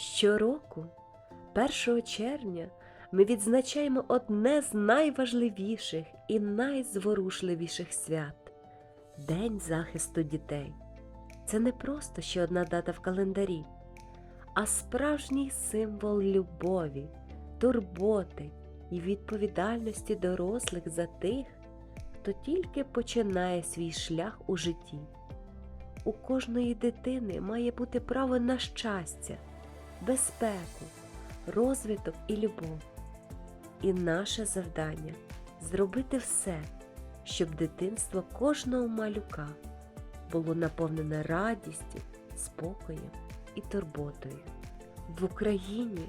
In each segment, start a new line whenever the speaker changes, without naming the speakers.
Щороку, 1 червня, ми відзначаємо одне з найважливіших і найзворушливіших свят День захисту дітей. Це не просто ще одна дата в календарі, а справжній символ любові, турботи і відповідальності дорослих за тих, хто тільки починає свій шлях у житті. У кожної дитини має бути право на щастя, безпеку, розвиток і любов. І наше завдання зробити все, щоб дитинство кожного малюка було наповнене радістю, спокоєм і турботою. В Україні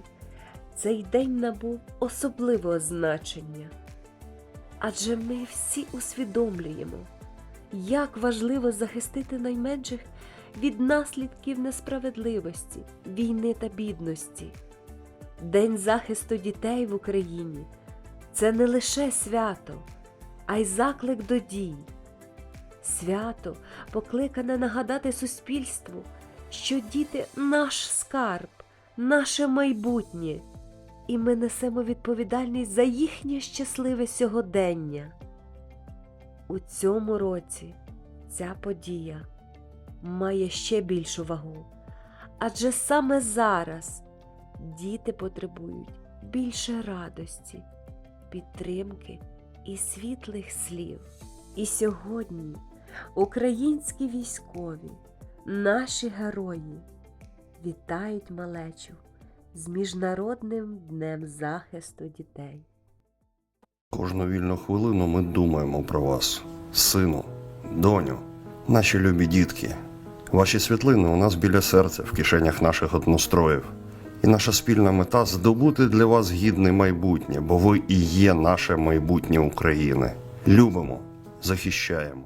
цей день набув особливого значення, адже ми всі усвідомлюємо, як важливо захистити найменших від наслідків несправедливості, війни та бідності. День захисту дітей в Україні це не лише свято, а й заклик до дій. Свято покликане нагадати суспільству, що діти наш скарб, наше майбутнє, і ми несемо відповідальність за їхнє щасливе сьогодення. У цьому році ця подія має ще більшу вагу, адже саме зараз діти потребують більше радості, підтримки і світлих слів. І сьогодні українські військові, наші герої вітають малечу з Міжнародним днем захисту дітей.
Кожну вільну хвилину ми думаємо про вас, сину, доню, наші любі дітки. Ваші світлини у нас біля серця в кишенях наших одностроїв. І наша спільна мета здобути для вас гідне майбутнє, бо ви і є наше майбутнє України. Любимо, захищаємо.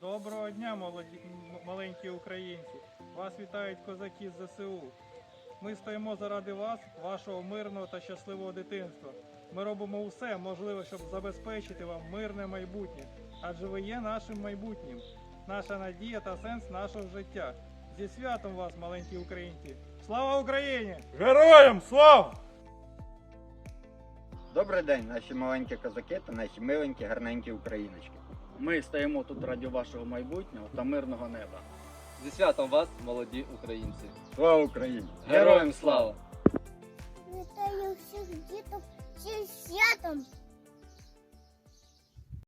Доброго дня, молоді, маленькі українці! Вас вітають козаки з ЗСУ. Ми стоїмо заради вас, вашого мирного та щасливого дитинства. Ми робимо усе можливе, щоб забезпечити вам мирне майбутнє, адже ви є нашим майбутнім, наша надія та сенс нашого життя. Зі святом вас, маленькі українці! Слава Україні!
Героям слава!
Добрий день, наші маленькі козаки та наші миленькі гарненькі україночки.
Ми стоїмо тут раді вашого майбутнього та мирного неба.
Зі святом вас, молоді українці!
Слава Україні!
Героям слава!
Вітаю всіх діток зі святом!